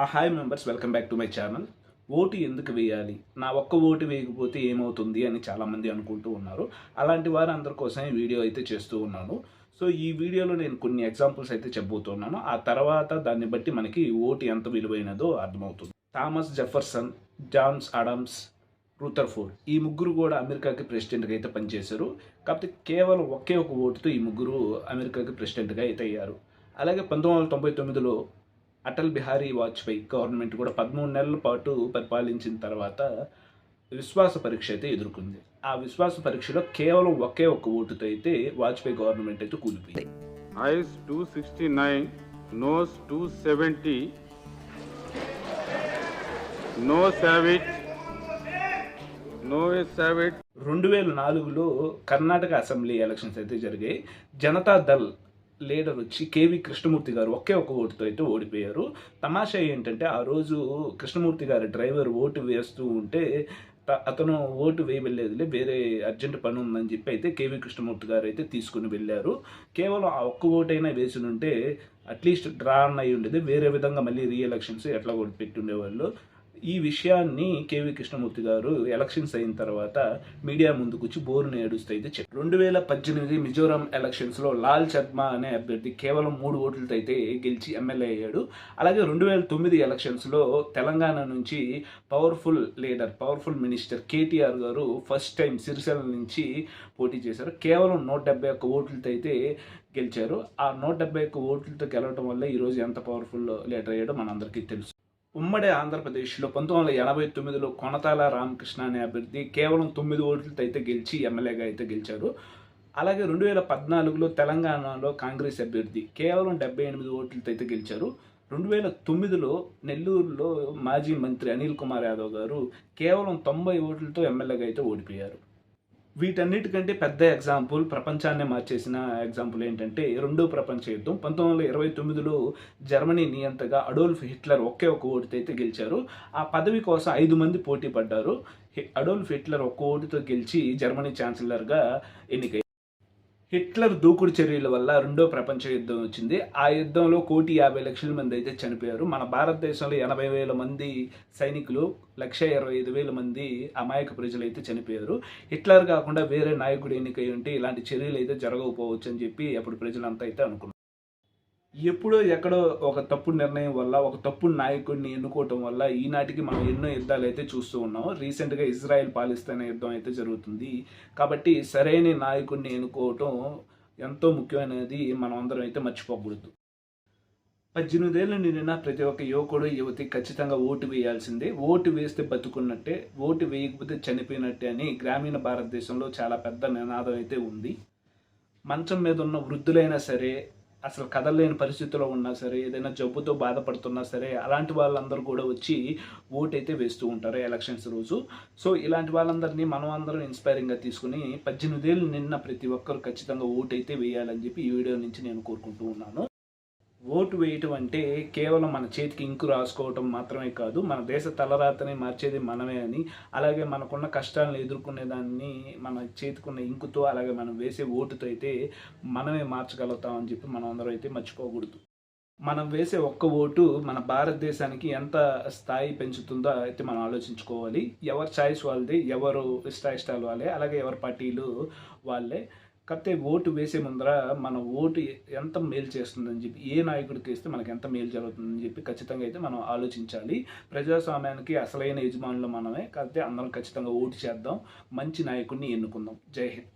ఆ hi members welcome back to my channel. Vote ఎందుకు వేయాలి? నా ఒక్క ఓటు వేయకపోతే ఏమవుతుంది అని చాలామంది అనుకుంటూ ఉన్నారు. అలాంటి వారు అందరి కోసం ఈ వీడియో అయితే చేస్తూ ఉన్నాను. సో ఈ వీడియోలో నేను కొన్ని ఎగ్జాంపుల్స్ అయితే చెప్పబోతున్నాను. ఆ తర్వాత దాన్ని బట్టి మనకి ఓటు ఎంత విలువైనదో అర్థమవుతుంది. Thomas Jefferson Johns Adams Rutherford ఈ ముగ్గురు కూడా అమెరికాకి ప్రెసిడెంట్గా అయితే పనిచేశారు. కాకపోతే కేవలం ఒకే ఒక ఓటుతో ఈ ముగ్గురు అమెరికాకి ప్రెసిడెంట్గా అయితే అయ్యారు. అలాగే పంతొమ్మిది వందల తొంభై తొమ్మిదిలో అటల్ బిహారీ వాజ్పేయి గవర్నమెంట్ కూడా పదమూడు నెలల పాటు పరిపాలించిన తర్వాత విశ్వాస పరీక్ష అయితే ఎదుర్కొంది. ఆ విశ్వాస పరీక్షలో కేవలం ఒకే ఒక్క ఓటుతో అయితే వాజ్పేయి గవర్నమెంట్ అయితే కూలిపోయింది. Eyes 269 nose 270 no savage no savage. రెండు వేల నాలుగులో కర్ణాటక అసెంబ్లీ ఎలక్షన్స్ అయితే జరిగాయి. జనతా దళ్ లీడర్ వచ్చి కేవి కృష్ణమూర్తి గారు ఒకే ఒక ఓటుతో అయితే ఓడిపోయారు. తమాషా ఏంటంటే ఆ రోజు కృష్ణమూర్తి గారి డ్రైవర్ ఓటు వేస్తూ ఉంటే అతను ఓటు వేయవలేదులే వేరే అర్జెంట్ పని ఉందని చెప్పి అయితే కేవీ కృష్ణమూర్తి గారు అయితే తీసుకుని వెళ్ళారు. కేవలం ఆ ఒక్క ఓటైనా వేసి ఉంటే అట్లీస్ట్ డ్రా అన్న అయి ఉండేది వేరే విధంగా మళ్ళీ రీ ఎలక్షన్స్ ఎట్లా కూడా పెట్టి ఉండేవాళ్ళు ఈ విషయాన్ని కేవి కృష్ణమూర్తి గారు ఎలక్షన్స్ అయిన తర్వాత మీడియా ముందుకు వచ్చి బోరుని ఏడుస్తూ అయితే చెప్పారు. రెండు వేల పద్దెనిమిది మిజోరాం ఎలక్షన్స్లో లాల్ శర్మ అనే అభ్యర్థి కేవలం మూడు ఓట్లతో అయితే గెలిచి ఎమ్మెల్యే అయ్యాడు. అలాగే రెండు వేల తొమ్మిది ఎలక్షన్స్లో తెలంగాణ నుంచి powerful leader powerful minister KTR garu first time Sircilla నుంచి పోటీ చేశారు. కేవలం నూట డెబ్బై ఒక్క ఓట్లతో అయితే గెలిచారు. ఆ నూట డెబ్బై ఒక్క ఓట్లతో గెలవడం వల్ల ఈరోజు ఎంత పవర్ఫుల్ లీడర్ అయ్యాడో మనందరికీ తెలుసు. ఉమ్మడి ఆంధ్రప్రదేశ్లో పంతొమ్మిది వందల ఎనభై తొమ్మిదిలో కొనతాల రామకృష్ణ అనే అభ్యర్థి కేవలం తొమ్మిది ఓట్లతో అయితే గెలిచి ఎమ్మెల్యేగా అయితే గెలిచారు అలాగే రెండు వేల పద్నాలుగులో తెలంగాణలో కాంగ్రెస్ అభ్యర్థి కేవలం డెబ్బై ఎనిమిది ఓట్లతో అయితే గెలిచారు. రెండు వేల తొమ్మిదిలో నెల్లూరులో మాజీ మంత్రి అనిల్ కుమార్ యాదవ్ గారు కేవలం తొంభై ఓట్లతో ఎమ్మెల్యేగా అయితే ఓడిపోయారు. వీటన్నిటికంటే పెద్ద ఎగ్జాంపుల్ ప్రపంచాన్ని మార్చేసిన ఎగ్జాంపుల్ ఏంటంటే రెండో ప్రపంచ యుద్ధం. పంతొమ్మిది వందల ఇరవై తొమ్మిదిలో జర్మనీ నియంతగా అడోల్ఫ్ హిట్లర్ ఒకే ఒక ఓటుతో అయితే గెలిచారు. ఆ పదవి కోసం ఐదు మంది పోటీ పడ్డారు. హి- అడోల్ఫ్ హిట్లర్ ఒక్క ఓటుతో గెలిచి జర్మనీ ఛాన్సలర్గా ఎన్నికయ్యారు హిట్లర్ దూకుడు చర్యల వల్ల రెండో ప్రపంచ యుద్ధం వచ్చింది. ఆ యుద్ధంలో కోటి యాభై లక్షల మంది అయితే చనిపోయారు. మన భారతదేశంలో ఎనభై వేల మంది సైనికులు లక్ష ఇరవై ఐదు వేల మంది అమాయక ప్రజలు అయితే చనిపోయారు. హిట్లర్ కాకుండా వేరే నాయకుడు ఎన్నికై ఉంటే ఇలాంటి చర్యలు అయితే జరగకపోవచ్చు అని చెప్పి అప్పుడు ప్రజలంతా అయితే అనుకున్నారు. ఎప్పుడో ఎక్కడో ఒక తప్పు నిర్ణయం వల్ల ఒక తప్పు నాయకుడిని ఎన్నుకోవటం వల్ల ఈనాటికి మనం ఎన్నో యుద్ధాలు అయితే చూస్తూ ఉన్నాం. రీసెంట్గా ఇజ్రాయెల్ పాలిస్తీన్ యుద్ధం అయితే జరుగుతుంది. కాబట్టి సరైన నాయకుడిని ఎన్నుకోవటం ఎంతో ముఖ్యమైనది మనం అందరం అయితే మర్చిపోకూడదు. పద్దెనిమిదేళ్ళు నిండిన ప్రతి ఒక్క యువకుడు యువతి ఖచ్చితంగా ఓటు వేయాల్సిందే. ఓటు వేస్తే బతుకున్నట్టే ఓటు వేయకపోతే చనిపోయినట్టే అని గ్రామీణ భారతదేశంలో చాలా పెద్ద నినాదం అయితే ఉంది. మంచం మీద ఉన్న వృద్ధులైనా సరే అసలు కదలలేని పరిస్థితిలో ఉన్నా సరే ఏదైనా జబ్బుతో బాధపడుతున్నా సరే అలాంటి వాళ్ళందరూ కూడా వచ్చి ఓట్ అయితే వేస్తూ ఉంటారు ఎలక్షన్స్ రోజు. సో ఇలాంటి వాళ్ళందరినీ మనం అందరం ఇన్స్పైరింగ్గా తీసుకుని పద్దెనిమిదేళ్ళు నిన్న ప్రతి ఒక్కరు ఖచ్చితంగా ఓట్ అయితే వేయాలని చెప్పి ఈ వీడియో నుంచి నేను కోరుకుంటూ ఉన్నాను. ఓటు వేయటం అంటే కేవలం మన చేతికి ఇంకు రాసుకోవటం మాత్రమే కాదు మన దేశ తలరాతని మార్చేది మనమే అని అలాగే మనకున్న కష్టాలను ఎదుర్కొనే దాన్ని మన చేతికున్న ఇంకుతో అలాగే మనం వేసే ఓటుతో అయితే మనమే మార్చగలుగుతాం అని చెప్పి మనం అందరం అయితే మర్చిపోకూడదు. మనం వేసే ఒక్క ఓటు మన భారతదేశానికి ఎంత స్థాయి పెంచుతుందో అయితే మనం ఆలోచించుకోవాలి. ఎవరి చాయిస్ వాళ్ళది ఎవరు ఇష్టాయిష్టాలు వాళ్ళే అలాగే ఎవరి పార్టీలు వాళ్ళే. కాకపోతే ఓటు వేసే ముందర మన ఓటు ఎంత మేలు చేస్తుందని చెప్పి ఏ నాయకుడికి వేస్తే మనకి ఎంత మేలు జరుగుతుందని చెప్పి ఖచ్చితంగా అయితే మనం ఆలోచించాలి. ప్రజాస్వామ్యానికి అసలైన యజమానులు మనమే కాకపోతే అందరం ఖచ్చితంగా ఓటు చేద్దాం మంచి నాయకుడిని ఎన్నుకుందాం. జై హింద్.